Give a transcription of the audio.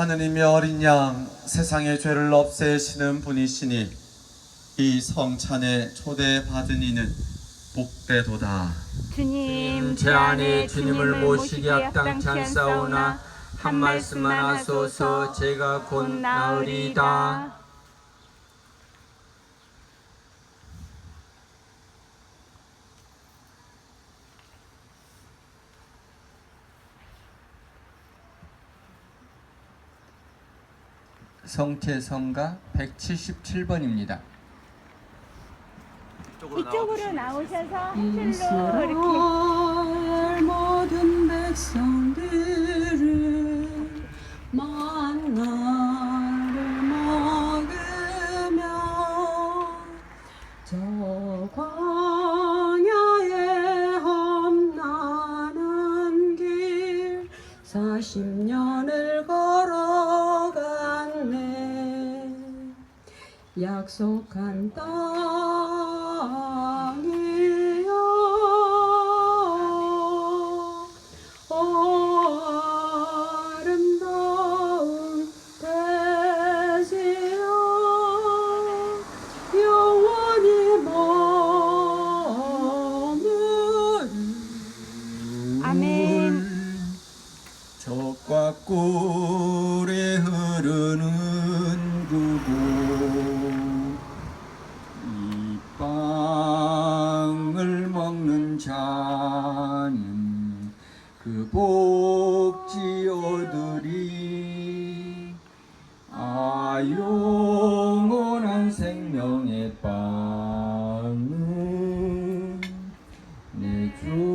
하느님의 어린 양 세상의 죄를 없애시는 분이시니 이 성찬에 초대받은 이는 복되도다. 주님 제 안에 주님을 모시기 합당치 않사오나 한 말씀만 하소서 제가 곧 나으리이다. 성체성가 177번입니다. 이쪽으로 나오셔서 한 줄로 이렇게 이스라엘 모든 백성들을 만나를 먹으며 저 광야에 험난한 길 40년을 걸 약속한 땅이여 오 아름다운 대지여 영원히 머무리 아멘. 적과 꿀에 흐르는 자는 그 복지 얻으리 아 영원한 생명의 빵은 내주